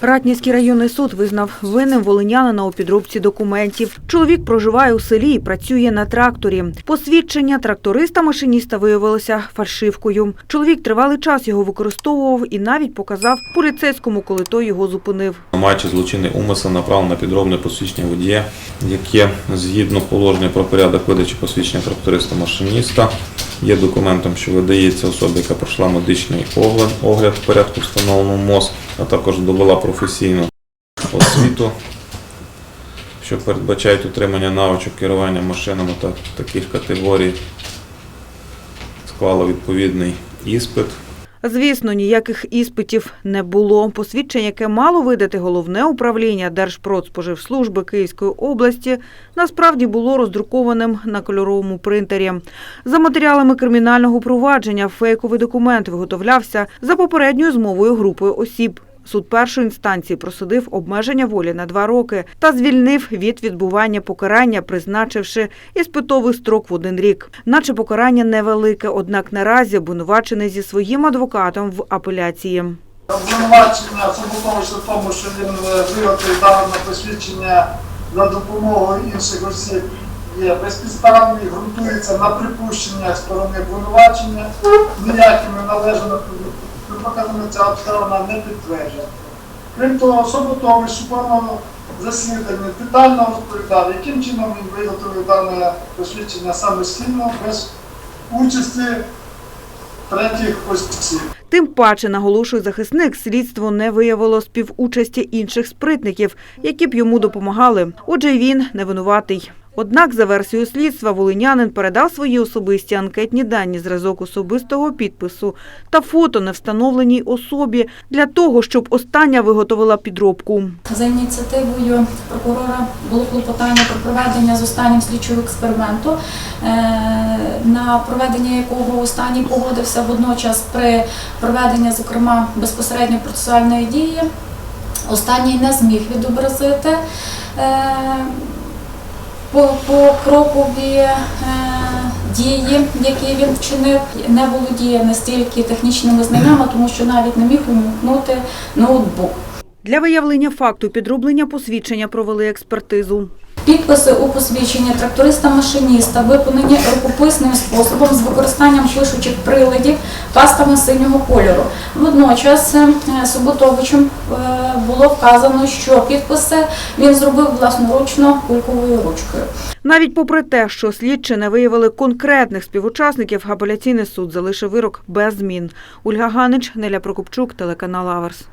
Ратнівський районний суд визнав винним волинянина у підробці документів. Чоловік проживає у селі і працює на тракторі. Посвідчення тракториста-машиніста виявилося фальшивкою. Чоловік тривалий час його використовував і навіть показав поліцейському, коли той його зупинив. Маючи злочинний умисел направив на підробне посвідчення водія, яке згідно положення про порядок видачі посвідчення тракториста-машиніста є документом, що видається особі, яка пройшла медичний огляд, огляд в порядку встановленому МОЗ, а також довела професійну освіту, що передбачають утримання навичок керування машинами та таких категорій, склала відповідний іспит. Звісно, ніяких іспитів не було. Посвідчення, яке мало видати головне управління Держпродспоживслужби Київської області, насправді було роздрукованим на кольоровому принтері. За матеріалами кримінального провадження фейковий документ виготовлявся за попередньою змовою групою осіб. Суд першої інстанції просудив обмеження волі на два роки та звільнив від відбування покарання, призначивши іспитовий строк в один рік. Наче покарання невелике, однак наразі обвинувачений зі своїм адвокатом в апеляції. Обвинувачення Фобутовича в тому, що він е, виготовив дане посвідчення за допомогою інших осіб є безпідставний, ґрунтується на припущеннях сторони обвинувачення, ніякими належними показами ця обставина не підтверджена. Крім того, Соботович у повному засіданні детально розповідав, яким чином він виготовив дане посвідчення самостійно, без участі третіх осіб. Тим паче, наголошує захисник, слідство не виявило співучасті інших спритників, які б йому допомагали. Отже, він не винуватий. Однак, за версією слідства, волинянин передав свої особисті анкетні дані, зразок особистого підпису та фото невстановленій особі для того, щоб остання виготовила підробку. За ініціативою прокурора було клопотання про проведення з останнім слідчого експерименту, е, на проведення якого останній погодився водночас при проведенні, зокрема, безпосередньо процесуальної дії. Останній не зміг відобразити е, по, по крокові е, дії, які він вчинив, не володіє настільки технічними знаннями, тому що навіть не міг увімкнути ноутбук. Для виявлення факту підроблення посвідчення провели експертизу. Підписи у посвідченні тракториста-машиніста виконані рукописним способом з використанням пишучих приладів пастами синього кольору. Водночас е, Суботовичем е, було вказано, що підписи він зробив власноручно кульковою ручкою. Навіть попри те, що слідчі не виявили конкретних співучасників, апеляційний суд залишив вирок без змін. Ольга Ганич, Неля Прокопчук, телеканал Аверс.